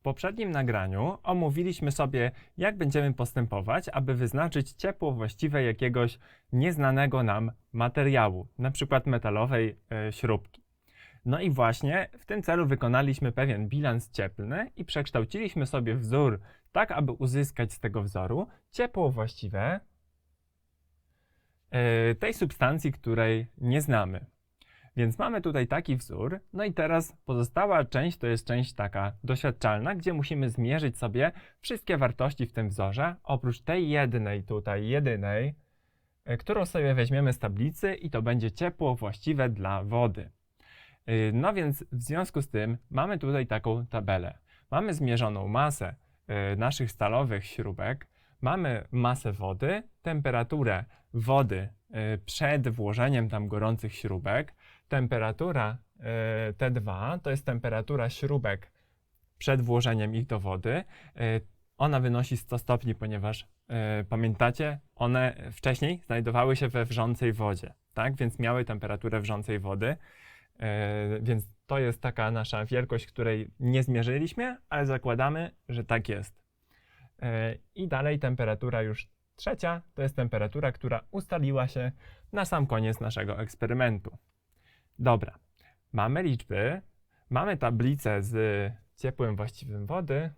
W poprzednim nagraniu omówiliśmy sobie, jak będziemy postępować, aby wyznaczyć ciepło właściwe jakiegoś nieznanego nam materiału, np. metalowej e, śrubki. No i właśnie w tym celu wykonaliśmy pewien bilans cieplny i przekształciliśmy sobie wzór tak, aby uzyskać z tego wzoru ciepło właściwe e, tej substancji, której nie znamy. Więc mamy tutaj taki wzór, no i teraz pozostała część to jest część taka doświadczalna, gdzie musimy zmierzyć sobie wszystkie wartości w tym wzorze, oprócz tej jednej tutaj, jedynej, e, którą sobie weźmiemy z tablicy i to będzie ciepło właściwe dla wody. Yy, No więc w związku z tym mamy tutaj taką tabelę. Mamy zmierzoną masę yy, naszych stalowych śrubek, mamy masę wody, temperaturę wody yy, przed włożeniem tam gorących śrubek, temperatura yy, T2 to jest temperatura śrubek przed włożeniem ich do wody. Yy, Ona wynosi 100 stopni, ponieważ pamiętacie, one wcześniej znajdowały się we wrzącej wodzie, tak? Więc miały temperaturę wrzącej wody. Więc to jest taka nasza wielkość, której nie zmierzyliśmy, ale zakładamy, że tak jest. I dalej temperatura już trzecia to jest temperatura, która ustaliła się na sam koniec naszego eksperymentu. Dobra, mamy liczby, mamy tablicę z ciepłem właściwym wody,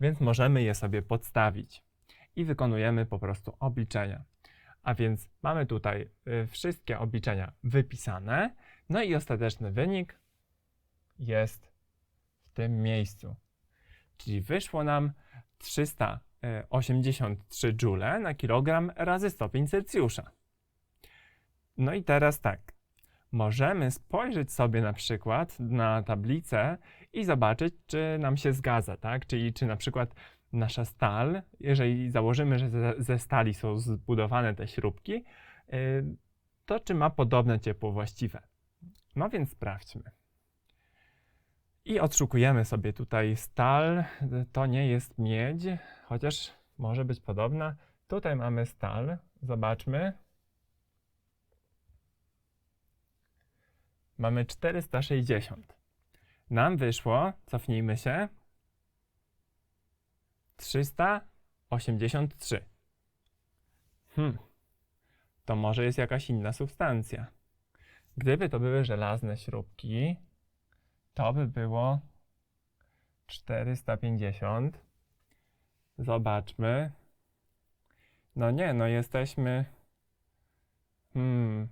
więc możemy je sobie podstawić i wykonujemy po prostu obliczenia. A więc mamy tutaj y, wszystkie obliczenia wypisane, no i ostateczny wynik jest w tym miejscu. Czyli wyszło nam 383 joule na kilogram razy stopień Celsjusza. No i teraz tak. Możemy spojrzeć sobie na przykład na tablicę i zobaczyć, czy nam się zgadza, tak? Czyli czy na przykład nasza stal, jeżeli założymy, że ze, ze stali są zbudowane te śrubki, y, to czy ma podobne ciepło właściwe. No więc sprawdźmy. I odszukujemy sobie tutaj stal. To nie jest miedź, chociaż może być podobna. Tutaj mamy stal. Zobaczmy. Mamy 460. Nam wyszło, cofnijmy się, 383. Hmm. To może jest jakaś inna substancja. Gdyby to były żelazne śrubki, to by było 450. Zobaczmy. No nie, no jesteśmy. Hmm.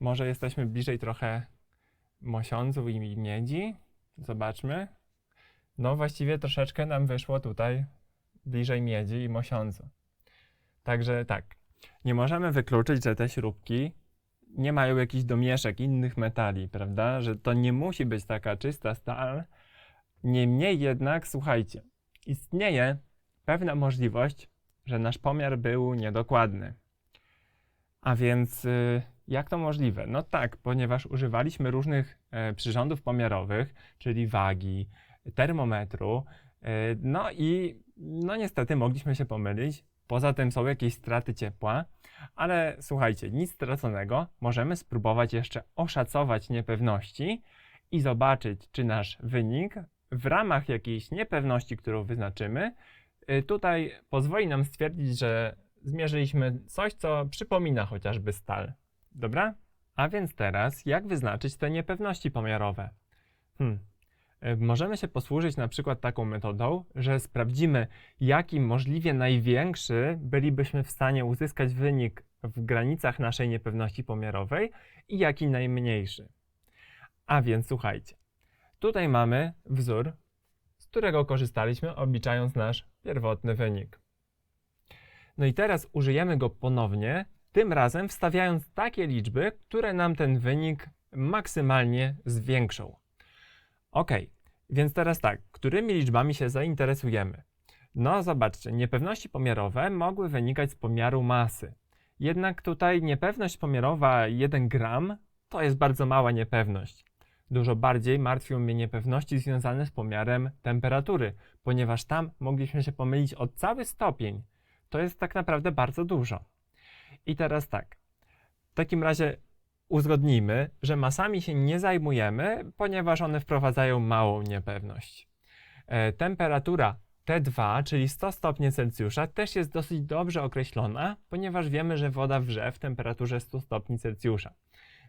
Może jesteśmy bliżej trochę mosiądzu i miedzi. Zobaczmy. No właściwie troszeczkę nam wyszło tutaj bliżej miedzi i mosiądzu. Także tak, nie możemy wykluczyć, że te śrubki nie mają jakichś domieszek innych metali, prawda? Że to nie musi być taka czysta stal. Niemniej jednak, słuchajcie, istnieje pewna możliwość, że nasz pomiar był niedokładny. A więc y, jak to możliwe? No tak, ponieważ używaliśmy różnych e, przyrządów pomiarowych, czyli wagi, termometru, e, no i no niestety mogliśmy się pomylić. Poza tym są jakieś straty ciepła, ale słuchajcie, nic straconego. Możemy spróbować jeszcze oszacować niepewności i zobaczyć, czy nasz wynik w ramach jakiejś niepewności, którą wyznaczymy, y, tutaj pozwoli nam stwierdzić, że zmierzyliśmy coś, co przypomina chociażby stal. Dobra? A więc teraz, jak wyznaczyć te niepewności pomiarowe? Hmm. Y, Możemy się posłużyć na przykład taką metodą, że sprawdzimy, jaki możliwie największy bylibyśmy w stanie uzyskać wynik w granicach naszej niepewności pomiarowej i jaki najmniejszy. A więc słuchajcie, tutaj mamy wzór, z którego korzystaliśmy obliczając nasz pierwotny wynik. No i teraz użyjemy go ponownie, tym razem wstawiając takie liczby, które nam ten wynik maksymalnie zwiększą. Ok, więc teraz tak, którymi liczbami się zainteresujemy? No zobaczcie, niepewności pomiarowe mogły wynikać z pomiaru masy. Jednak tutaj niepewność pomiarowa 1 gram to jest bardzo mała niepewność. Dużo bardziej martwią mnie niepewności związane z pomiarem temperatury, ponieważ tam mogliśmy się pomylić o cały stopień. To jest tak naprawdę bardzo dużo. I teraz tak. W takim razie uzgodnijmy, że masami się nie zajmujemy, ponieważ one wprowadzają małą niepewność. E, temperatura T2, czyli 100 stopni Celsjusza, też jest dosyć dobrze określona, ponieważ wiemy, że woda wrze w temperaturze 100 stopni Celsjusza.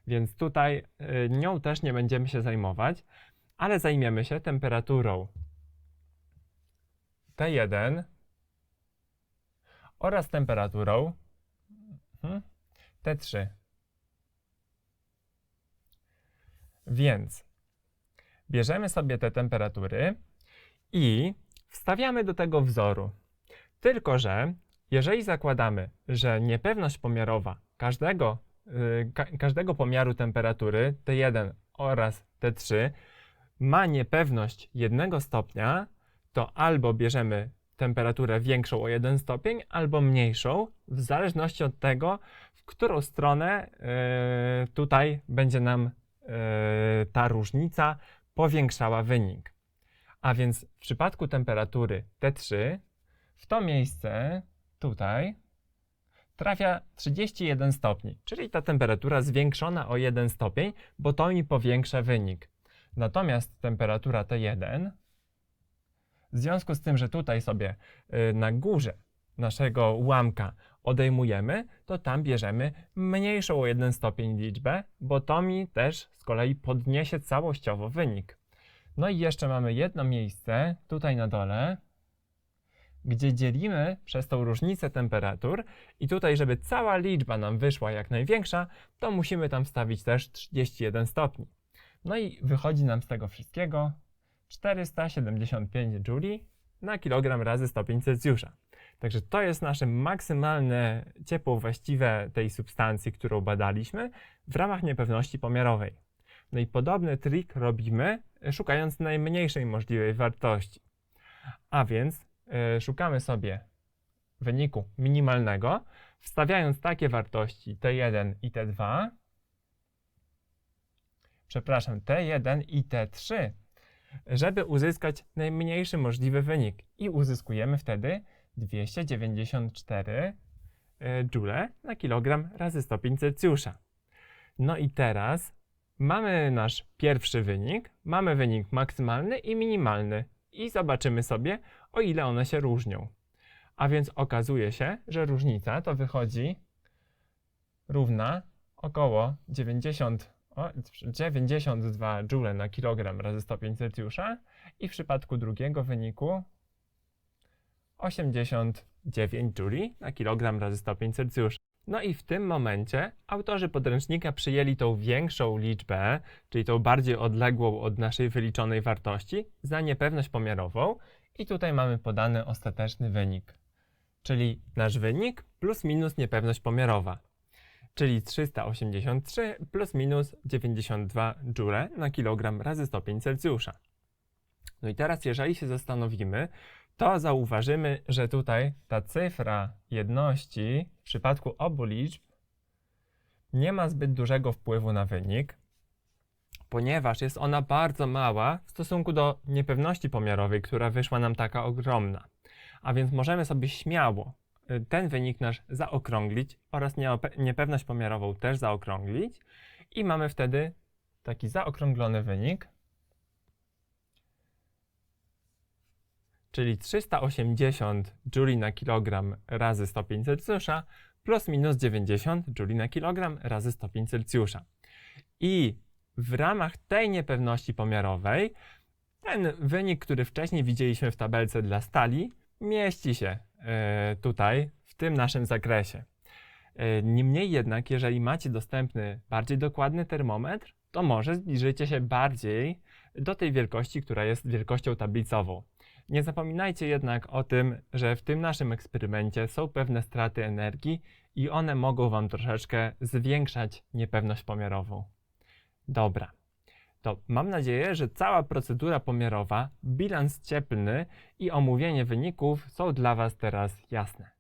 Więc tutaj y, nią też nie będziemy się zajmować, ale zajmiemy się temperaturą T1 oraz temperaturą mhm, T3. Więc bierzemy sobie te temperatury i wstawiamy do tego wzoru. Tylko, że jeżeli zakładamy, że niepewność pomiarowa każdego, yy, ka każdego pomiaru temperatury T1 oraz T3 ma niepewność 1 stopnia, to albo bierzemy temperaturę większą o 1 stopień, albo mniejszą, w zależności od tego, w którą stronę yy, tutaj będzie nam ta różnica powiększała wynik. A więc w przypadku temperatury T3 w to miejsce tutaj trafia 31 stopni, czyli ta temperatura zwiększona o 1 stopień, bo to mi powiększa wynik. Natomiast temperatura T1, w związku z tym, że tutaj sobie y, na górze naszego ułamka odejmujemy, to tam bierzemy mniejszą o 1 stopień liczbę, bo to mi też z kolei podniesie całościowo wynik. No i jeszcze mamy jedno miejsce tutaj na dole, gdzie dzielimy przez tą różnicę temperatur i tutaj, żeby cała liczba nam wyszła jak największa, to musimy tam wstawić też 31 stopni. No i wychodzi nam z tego wszystkiego 475 jouli na kilogram razy stopień Celsjusza. Także to jest nasze maksymalne ciepło właściwe tej substancji, którą badaliśmy w ramach niepewności pomiarowej. No i podobny trik robimy, e, szukając najmniejszej możliwej wartości. A więc yy, szukamy sobie wyniku minimalnego, wstawiając takie wartości T1 i T2, przepraszam, T1 i T3, żeby uzyskać najmniejszy możliwy wynik. I uzyskujemy wtedy 294 joule na kilogram razy stopień Celsjusza. No i teraz mamy nasz pierwszy wynik, mamy wynik maksymalny i minimalny i zobaczymy sobie, o ile one się różnią. A więc okazuje się, że różnica to wychodzi równa około 90, o, 92 joule na kilogram razy stopień Celsjusza i w przypadku drugiego wyniku 89 jouli na kilogram razy stopień Celsjusza. No i w tym momencie autorzy podręcznika przyjęli tą większą liczbę, czyli tą bardziej odległą od naszej wyliczonej wartości, za niepewność pomiarową i tutaj mamy podany ostateczny wynik. Czyli nasz wynik plus minus niepewność pomiarowa. Czyli 383 plus minus 92 joule na kilogram razy stopień Celsjusza. No i teraz jeżeli się zastanowimy, to zauważymy, że tutaj ta cyfra jedności w przypadku obu liczb nie ma zbyt dużego wpływu na wynik, ponieważ jest ona bardzo mała w stosunku do niepewności pomiarowej, która wyszła nam taka ogromna. A więc możemy sobie śmiało y, ten wynik nasz zaokrąglić oraz niepewność pomiarową też zaokrąglić i mamy wtedy taki zaokrąglony wynik czyli 380 jouli na kilogram razy stopień Celsjusza plus minus 90 jouli na kilogram razy stopień Celsjusza. I w ramach tej niepewności pomiarowej ten wynik, który wcześniej widzieliśmy w tabelce dla stali, mieści się e, tutaj w tym naszym zakresie. E, niemniej jednak, jeżeli macie dostępny bardziej dokładny termometr, to może zbliżycie się bardziej do tej wielkości, która jest wielkością tablicową. Nie zapominajcie jednak o tym, że w tym naszym eksperymencie są pewne straty energii i one mogą Wam troszeczkę zwiększać niepewność pomiarową. Dobra. To mam nadzieję, że cała procedura pomiarowa, bilans cieplny i omówienie wyników są dla Was teraz jasne.